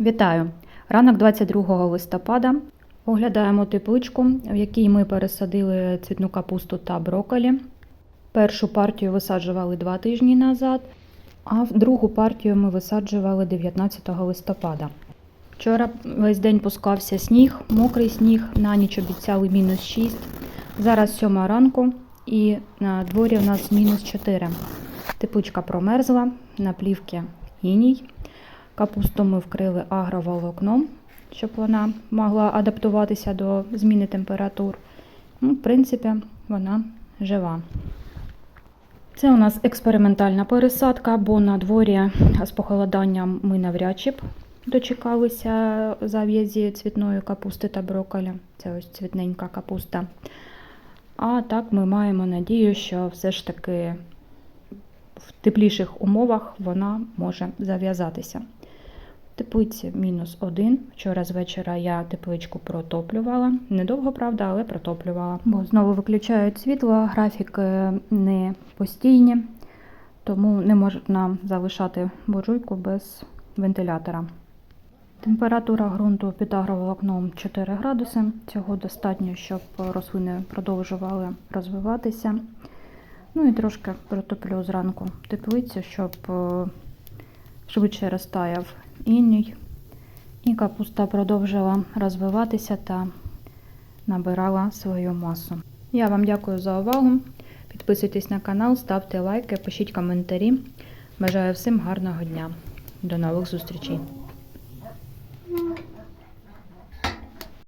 Вітаю! Ранок 22 листопада. Оглядаємо тепличку, в якій ми пересадили цвітну капусту та брокколі. Першу партію висаджували два тижні назад, а другу партію ми висаджували 19 листопада. Вчора весь день пускався сніг, мокрий сніг, на ніч обіцяли мінус 6. Зараз 7 ранку і на дворі у нас мінус 4. Тепличка промерзла, на плівки іній. Капусту ми вкрили агроволокном, щоб вона могла адаптуватися до зміни температур. Ну, в принципі, вона жива. Це у нас експериментальна пересадка, бо на дворі з похолоданням ми навряд чи б дочекалися зав'язі цвітної капусти та брокколі. Це ось цвітненька капуста. А так ми маємо надію, що все ж таки в тепліших умовах вона може зав'язатися. Теплиці мінус один. Вчора з вечора я тепличку протоплювала. Недовго, правда, але протоплювала. Бо знову виключають світло, графіки не постійні, тому не можна залишати буржуйку без вентилятора. Температура ґрунту під агроволокном 4 градуси. Цього достатньо, щоб рослини продовжували розвиватися. Ну і трошки протоплю зранку теплицю, щоб е, швидше розтаяв іній. І капуста продовжила розвиватися та набирала свою масу. Я вам дякую за увагу. Підписуйтесь на канал, ставте лайки, пишіть коментарі. Бажаю всім гарного дня. До нових зустрічей!